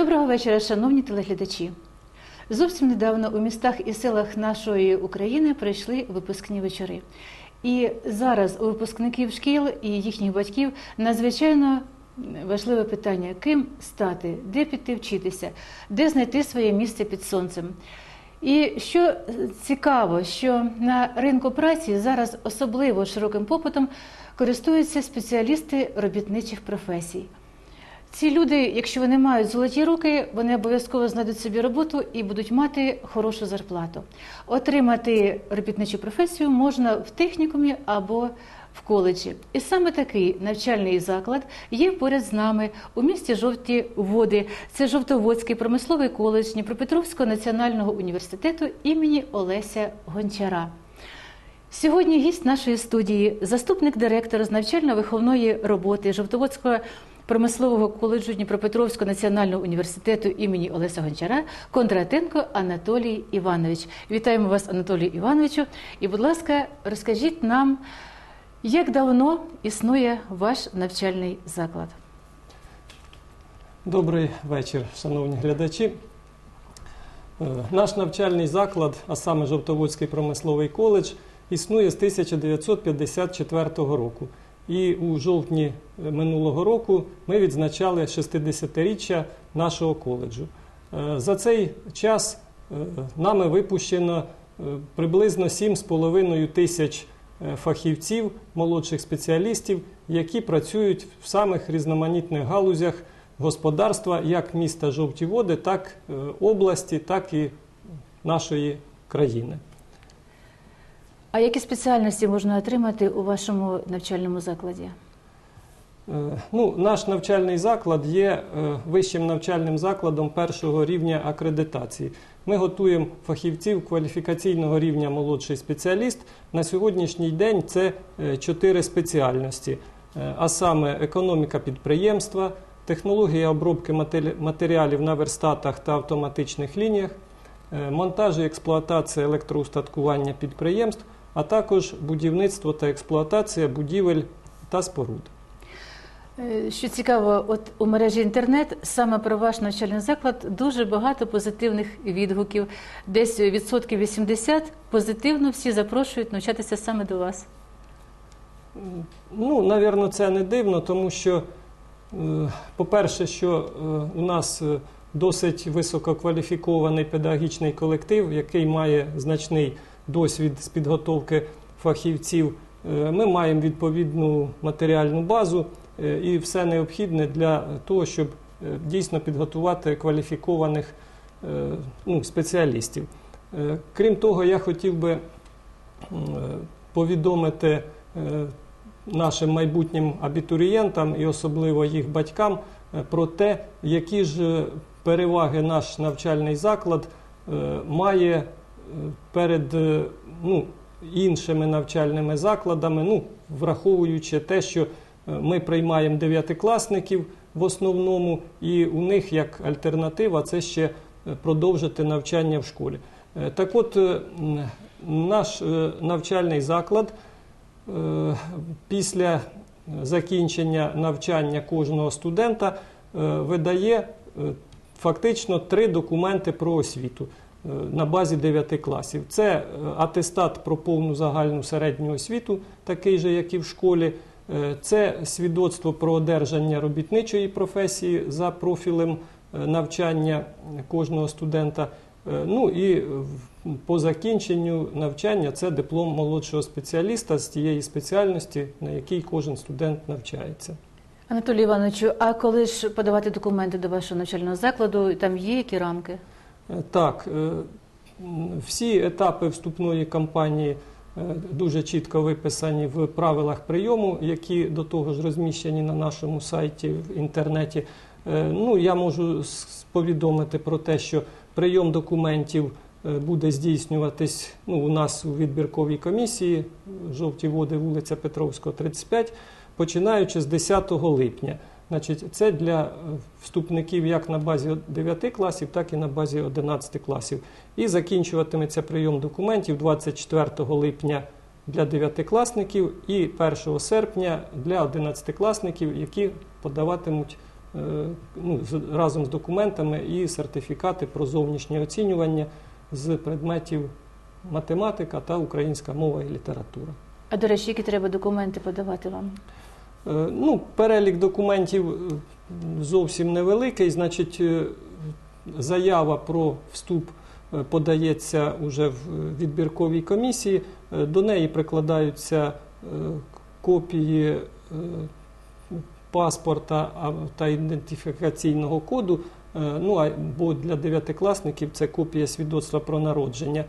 Доброго вечора, шановні телеглядачі. Зовсім недавно у містах і селах нашої України пройшли випускні вечори. І зараз у випускників шкіл і їхніх батьків надзвичайно важливе питання: ким стати, де піти вчитися, де знайти своє місце під сонцем. І що цікаво, що на ринку праці зараз особливо широким попитом користуються спеціалісти робітничих професій. Ці люди, якщо вони мають золоті руки, вони обов'язково знайдуть собі роботу і будуть мати хорошу зарплату. Отримати робітничу професію можна в технікумі або в коледжі. І саме такий навчальний заклад є поряд з нами у місті Жовті Води. Це Жовтоводський промисловий коледж Дніпропетровського національного університету імені Олеся Гончара. Сьогодні гість нашої студії, заступник директора з навчально-виховної роботи Жовтоводського промислового коледжу Дніпропетровського національного університету імені Олеся Гончара Кондратенко Анатолій Іванович. Вітаємо вас, Анатолію Івановичу. І, будь ласка, розкажіть нам, як давно існує ваш навчальний заклад? Добрий вечір, шановні глядачі. Е, Наш навчальний заклад, а саме Жовтоводський промисловий коледж, існує з 1954 року. І у жовтні минулого року ми відзначали 60-річчя нашого коледжу. Е, За цей час е, нами випущено е, приблизно 7,5 тисяч фахівців, молодших спеціалістів, які працюють в самих різноманітних галузях господарства як міста Жовті Води, так області, так і нашої країни. А які спеціальності можна отримати у вашому навчальному закладі? Е, Ну, наш навчальний заклад є е, вищим навчальним закладом першого рівня акредитації. Ми готуємо фахівців кваліфікаційного рівня молодший спеціаліст. На сьогоднішній день це е, чотири спеціальності, а саме економіка підприємства, технологія обробки матеріалів на верстатах та автоматичних лініях, монтаж і експлуатація електроустаткування підприємств, а також будівництво та експлуатація будівель та споруд. Е, Що цікаво, от у мережі інтернет саме про ваш навчальний заклад дуже багато позитивних відгуків. Десь відсотків 80 позитивно всі запрошують навчатися саме до вас. Ну, навірно, це не дивно, тому що, е, по-перше, що е, у нас досить висококваліфікований педагогічний колектив, який має значний досвід з підготовки фахівців. Е, Ми маємо відповідну матеріальну базу е, і все необхідне для того, щоб е, дійсно підготувати кваліфікованих ну, спеціалістів. Крім того, я хотів би повідомити нашим майбутнім абітурієнтам і особливо їх батькам про те, які ж переваги наш навчальний заклад має перед е, ну, іншими навчальними закладами, ну, враховуючи те, що е, ми приймаємо дев'ятикласників в основному, і у них як альтернатива це ще е, продовжити навчання в школі. Так от, наш навчальний заклад після закінчення навчання кожного студента видає фактично три документи про освіту на базі 9 класів. Це е, атестат про повну загальну середню освіту, такий же, як і в школі. Е, Це свідоцтво про одержання робітничої професії за профілем е, навчання кожного студента. Е, Ну і по закінченню навчання це диплом молодшого спеціаліста з тієї спеціальності, на якій кожен студент навчається. Анатолію Івановичу, а коли ж подавати документи до вашого навчального закладу, там є які рамки? Е, Так, е, всі етапи вступної кампанії е, дуже чітко виписані в правилах прийому, які до того ж розміщені на нашому сайті в інтернеті. Ну, я можу повідомити про те, що прийом документів буде здійснюватись ну, у нас у відбірковій комісії Жовті води, вулиця Петровського, 35, починаючи з 10 липня. Значить, це для е, вступників як на базі 9 класів, так і на базі 11 класів. І закінчуватиметься прийом документів 24 липня для 9-класників і 1 серпня для 11-класників, які подаватимуть е, ну, разом з документами і сертифікати про зовнішнє оцінювання з предметів математика та українська мова і література. А до речі, які треба документи подавати вам? Е, Ну, перелік документів е, зовсім невеликий. Значить, е, заява про вступ подається уже в відбірковій комісії. До неї прикладаються копії паспорта та ідентифікаційного коду. Ну, а- бо для дев'ятикласників це копія свідоцтва про народження.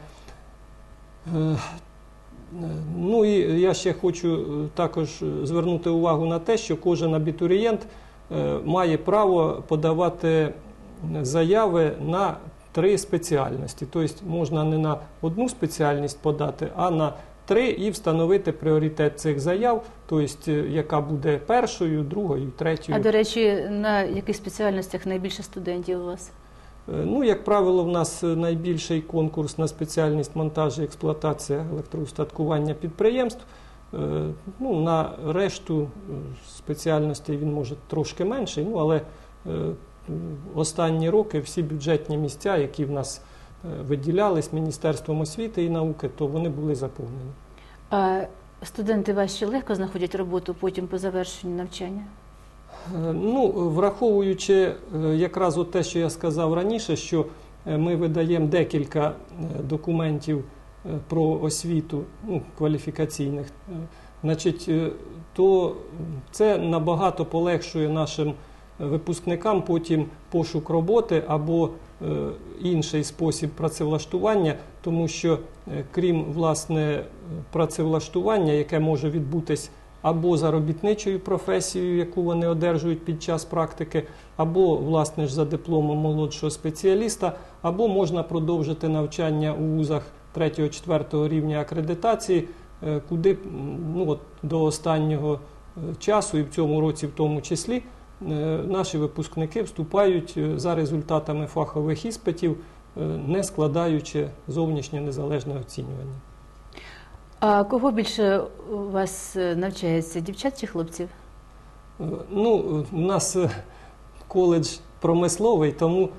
Ну і я ще хочу е, також е, звернути увагу на те, що кожен абітурієнт е, має право подавати заяви на три спеціальності. Тобто можна не на одну спеціальність подати, а на три і встановити пріоритет цих заяв, тобто яка буде першою, другою, третьою. А до речі, на яких спеціальностях найбільше студентів у вас? Е, Ну, як правило, в нас е, найбільший конкурс на спеціальність монтаж і експлуатація електроустаткування підприємств. Е, Ну, на решту спеціальностей він може трошки менший, ну, але останні роки всі бюджетні місця, які в нас виділялись Міністерством освіти і науки, то вони були заповнені. А студенти ваші легко знаходять роботу потім по завершенню навчання? Е, Ну, враховуючи е, якраз от те, що я сказав раніше, що е, ми видаємо декілька документів про освіту ну, кваліфікаційних, значить, то це набагато полегшує нашим випускникам потім пошук роботи або інший спосіб працевлаштування, тому що крім власне працевлаштування, яке може відбутись або заробітничою професією, яку вони одержують під час практики, або власне ж за дипломом молодшого спеціаліста, або можна продовжити навчання у вузах 3-4 рівня акредитації, е, куди ну, от, до останнього е, часу, і в цьому році в тому числі, е, наші випускники вступають за результатами фахових іспитів, не складаючи зовнішнє незалежне оцінювання. А кого більше у вас е, навчається, дівчат чи хлопців? Е, Ну, у нас е, коледж промисловий, тому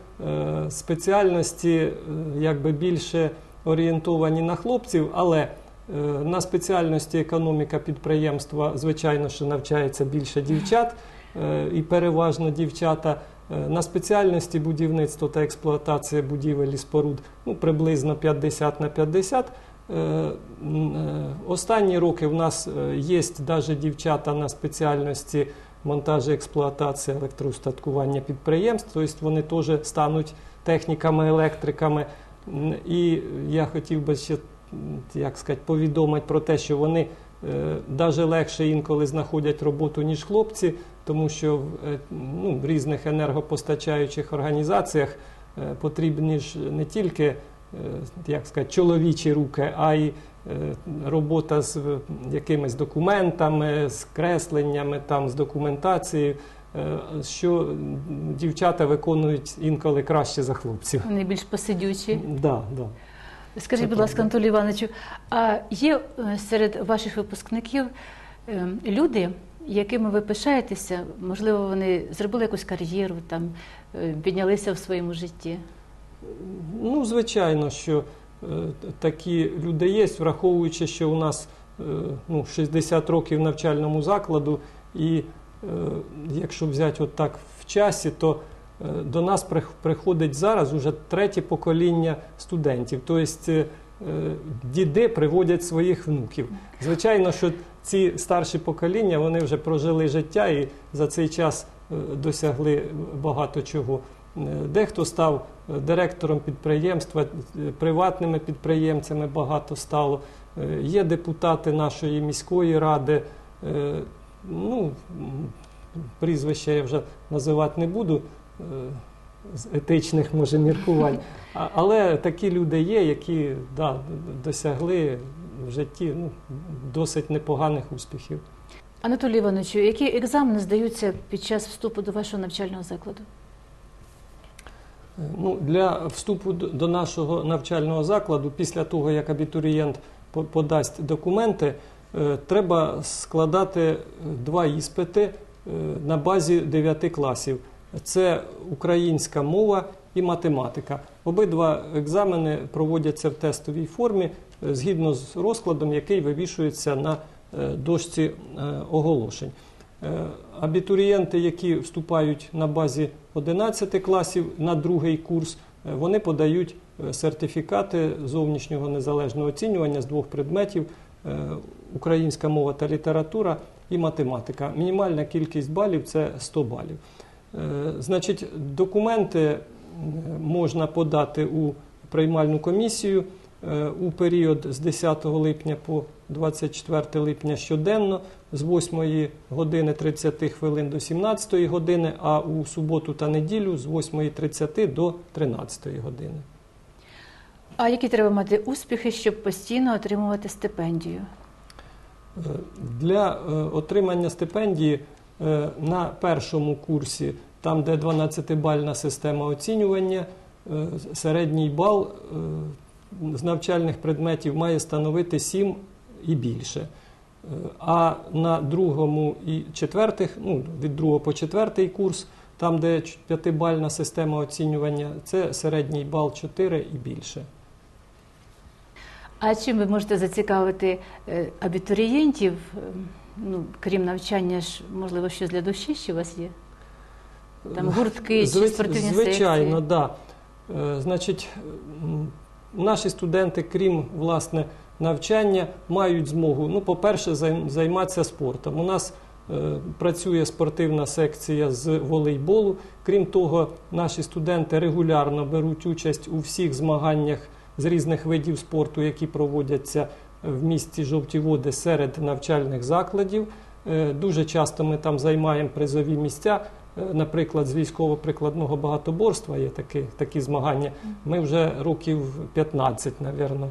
спеціальності е, якби більше орієнтовані на хлопців, але на спеціальності економіка підприємства, звичайно, що навчається більше дівчат і переважно дівчата. На спеціальності будівництво та експлуатація будівель і споруд ну, приблизно 50 на 50. Е, е, Останні роки в нас е, є навіть дівчата на спеціальності монтаж і експлуатація електроустаткування підприємств, тобто вони теж стануть техніками, електриками. І я хотів би ще як сказати, повідомити про те, що вони навіть легше інколи знаходять роботу, ніж хлопці, тому що ну, в різних енергопостачаючих організаціях потрібні ж не тільки як сказати, чоловічі руки, а й е, робота з е, якимись документами, з кресленнями, там, з документацією, е, що дівчата виконують інколи краще за хлопців. Вони більш посидючі. Да, да. Скажіть, Це будь ласка, правда. Івановичу, а є е, серед ваших випускників е, люди, якими ви пишаєтеся? Можливо, вони зробили якусь кар'єру, там е, піднялися в своєму житті? Ну, звичайно, що е, такі люди є, враховуючи, що у нас е, ну, 60 років навчальному закладу, і е, якщо взяти от так в часі, то до нас приходить зараз уже третє покоління студентів. Тобто діди приводять своїх внуків. Звичайно, що ці старші покоління вони вже прожили життя і за цей час досягли багато чого. Дехто став е, директором підприємства, е, приватними підприємцями багато стало. Е, Є депутати нашої міської ради. Ну, прізвища я вже називати не буду з етичних, може, міркувань. Але такі люди є, які да, досягли в житті ну, досить непоганих успіхів. Анатолію Івановичу, які екзамени здаються під час вступу до вашого навчального закладу? Ну, для вступу до нашого навчального закладу, після того, як абітурієнт подасть документи, е, треба складати е, два іспити е, на базі 9 класів. це українська мова і математика. Обидва екзамени проводяться в тестовій формі згідно з розкладом, який вивішується на дошці оголошень. Абітурієнти, які вступають на базі 11 класів на другий курс, е, вони подають е, сертифікати зовнішнього незалежного оцінювання з двох предметів: е, українська мова та література і математика. Мінімальна кількість балів це 100 балів. Значить, документи можна подати у приймальну комісію у період з 10 липня по 24 липня щоденно з 8 години 30 хвилин до 17 години, а у суботу та неділю з 8.30 до 13 години. А які треба мати успіхи, щоб постійно отримувати стипендію? Е, Для е, отримання стипендії е, на першому курсі, там де 12-бальна система оцінювання, середній бал з навчальних предметів має становити 7 і більше. Е, А на другому і четвертих, ну від другого по четвертий курс, там де п'ятибальна система оцінювання, це середній бал 4 і більше. А чим ви можете зацікавити е, абітурієнтів? Ем, Ну, крім навчання ж, можливо, щось для душі ще у вас є? Там гуртки чи Зви- спортивні Звичайно, секції? да. Е, Значить, наші студенти, крім власне навчання, мають змогу, ну, по-перше, займатися спортом. У нас е, працює спортивна секція з волейболу. Крім того, наші студенти регулярно беруть участь у всіх змаганнях з різних видів спорту, які проводяться в місті Жовті Води серед навчальних закладів. Е, Дуже часто ми там займаємо призові місця. Е, Наприклад, з військово-прикладного багатоборства є такі, такі змагання. Ми вже років 15, напевно,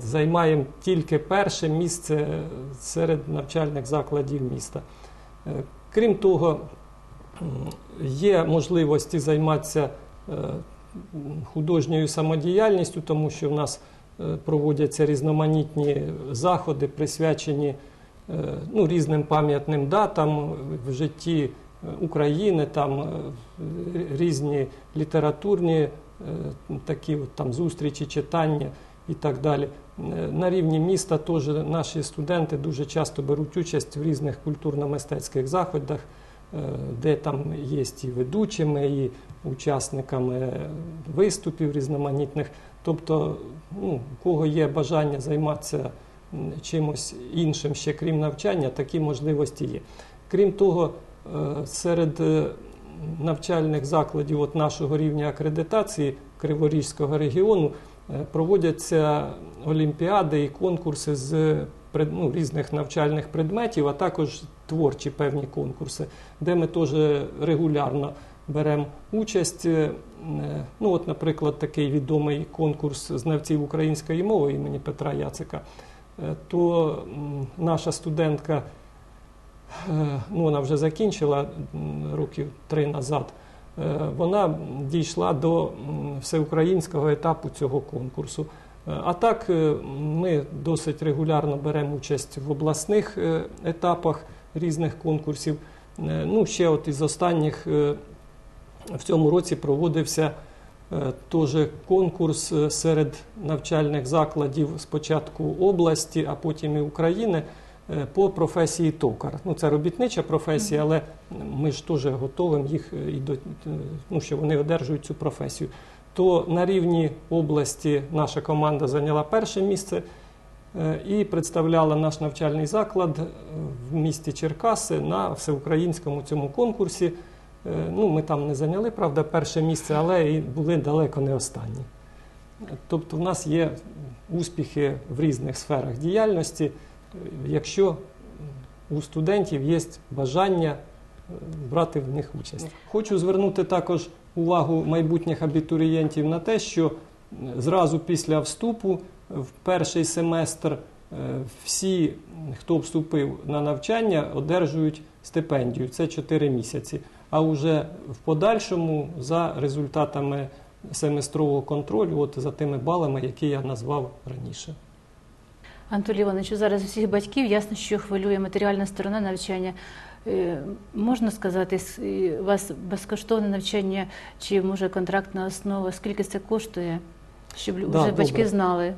займаємо тільки перше місце серед навчальних закладів міста. Е, Крім того, є можливості займатися е, художньою самодіяльністю, тому що в нас е, проводяться різноманітні заходи, присвячені е, ну, різним пам'ятним датам в житті е, України, там е, різні літературні е, такі там зустрічі, читання і так далі. Е, На рівні міста теж наші студенти дуже часто беруть участь в різних культурно-мистецьких заходах, е, де там є і ведучими, і учасниками виступів різноманітних. Тобто, ну, кого є бажання займатися чимось іншим ще крім навчання, такі можливості є. Крім того, е, серед навчальних закладів от нашого рівня акредитації Криворізького регіону проводяться олімпіади і конкурси з ну, різних навчальних предметів, а також творчі певні конкурси, де ми теж регулярно беремо участь. Е, е, Ну, от, наприклад, такий відомий конкурс знавців української мови імені Петра Яцика. Е, То наша студентка, е, ну вона вже закінчила років три назад. е, Вона дійшла до всеукраїнського етапу цього конкурсу. Е, А так е, ми досить регулярно беремо участь в обласних е, етапах різних конкурсів. Ну, ще от із останніх в цьому році проводився теж конкурс серед навчальних закладів спочатку області, а потім і України по професії токар. Ну, це робітнича професія, але ми ж теж готовимо їх і до ну, що вони одержують цю професію. То на рівні області наша команда зайняла перше місце е, і представляла наш навчальний заклад е, в місті Черкаси на всеукраїнському цьому конкурсі. Е, Ну, ми там не зайняли, правда, перше місце, але і були далеко не останні. Тобто, в нас є успіхи в різних сферах діяльності, якщо у студентів є бажання брати в них участь. Хочу звернути також увагу майбутніх абітурієнтів на те, що е, зразу після вступу в перший семестр е, всі, хто вступив на навчання, одержують стипендію. Це 4 місяці. А вже в подальшому за результатами семестрового контролю, от за тими балами, які я назвав раніше. Антолій Іванович, зараз усіх батьків ясно, що хвилює матеріальна сторона навчання. Е, Можна сказати, у вас безкоштовне навчання чи може контрактна основа? Скільки це коштує, щоб Да, вже батьки добре. знали? Е,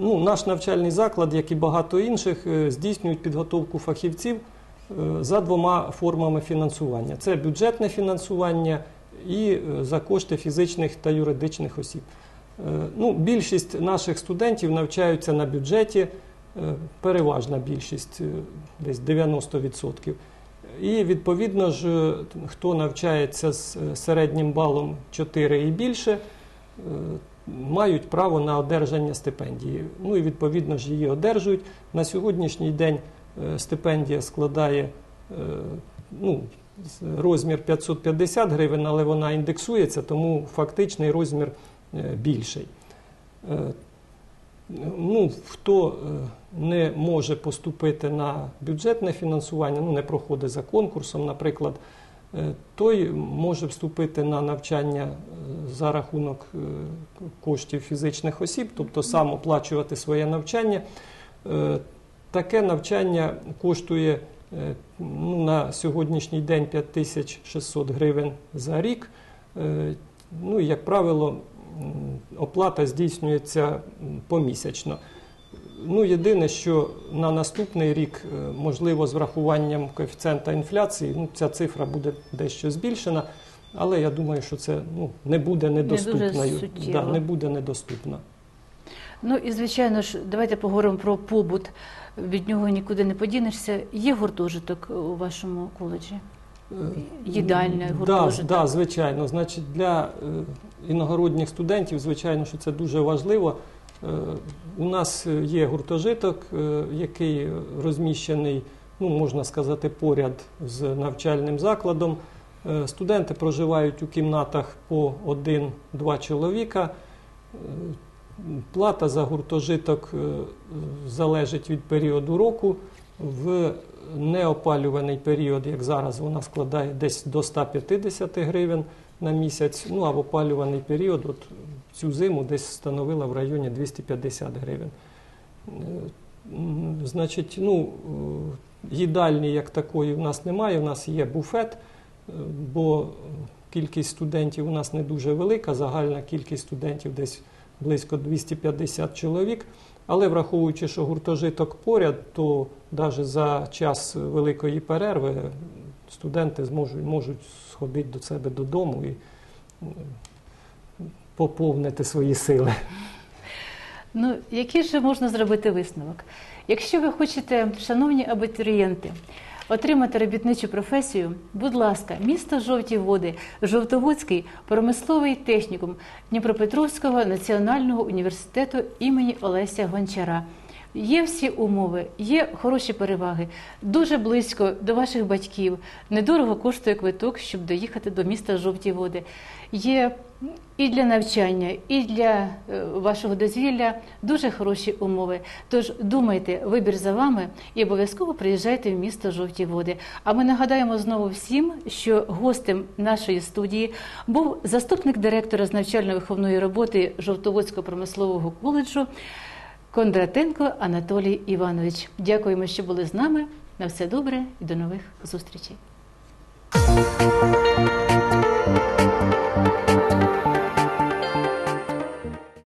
Ну, наш навчальний заклад, як і багато інших, е, здійснюють підготовку фахівців за двома формами фінансування: це бюджетне фінансування і за кошти фізичних та юридичних осіб. Ну, більшість наших студентів навчаються на бюджеті, переважна більшість, е, десь 90%. І відповідно ж, е, хто навчається з е, середнім балом 4 і більше, е, мають право на одержання стипендії. Ну і відповідно ж її одержують. На сьогоднішній день е, стипендія складає е, ну, розмір 550 гривень, але вона індексується, тому фактичний розмір е, більший. Е, Ну, хто е, не може поступити на бюджетне фінансування, ну не проходить за конкурсом, наприклад, е, той може вступити на навчання е, за рахунок е, коштів фізичних осіб, тобто сам оплачувати своє навчання. Таке навчання коштує ну, на сьогоднішній день 5600 гривень за рік. Ну і, як правило, оплата здійснюється помісячно. Ну, єдине, що на наступний рік, е, можливо, з врахуванням коефіцієнта інфляції, ну, ця цифра буде дещо збільшена, але я думаю, що це ну, не буде недоступною. суттєво. да, не буде недоступна. Ну і звичайно ж, давайте поговоримо про побут. Від нього нікуди не подінешся. Є гуртожиток у вашому коледжі? Їдальня, Да, гуртожиток. да, звичайно. Значить, для е, іногородніх студентів, звичайно, що це дуже важливо. Е, у нас е, є гуртожиток, е, який розміщений, ну, можна сказати, поряд з навчальним закладом. Студенти проживають у кімнатах по один-два чоловіка. Плата за гуртожиток залежить від періоду року. В неопалюваний період, як зараз, вона складає десь до 150 гривень на місяць. Ну а в опалюваний період, от цю зиму, десь становила в районі 250 гривень. Е, Значить, ну, е, їдальні як такої в нас немає, у нас є буфет, е, бо кількість студентів у нас не дуже велика, загальна кількість студентів десь близько 250 чоловік. Але враховуючи, що гуртожиток поряд, то навіть за час великої перерви студенти зможуть, можуть сходити до себе додому і поповнити свої сили. Ну, який же можна зробити висновок? Якщо ви хочете, шановні абітурієнти, отримати робітничу професію, будь ласка, місто Жовті Води, Жовтоводський промисловий технікум Дніпропетровського національного університету імені Олеся Гончара. Є всі умови, є хороші переваги, дуже близько до ваших батьків. Недорого коштує квиток, щоб доїхати до міста Жовті Води. Є і для навчання, і для е, вашого дозвілля дуже хороші умови. Тож думайте, вибір за вами і обов'язково приїжджайте в місто Жовті Води. А ми нагадаємо знову всім, що гостем нашої студії був заступник директора з навчально-виховної роботи Жовтоводського промислового коледжу Кондратенко Анатолій Іванович. Дякуємо, що були з нами. На все добре і до нових зустрічей.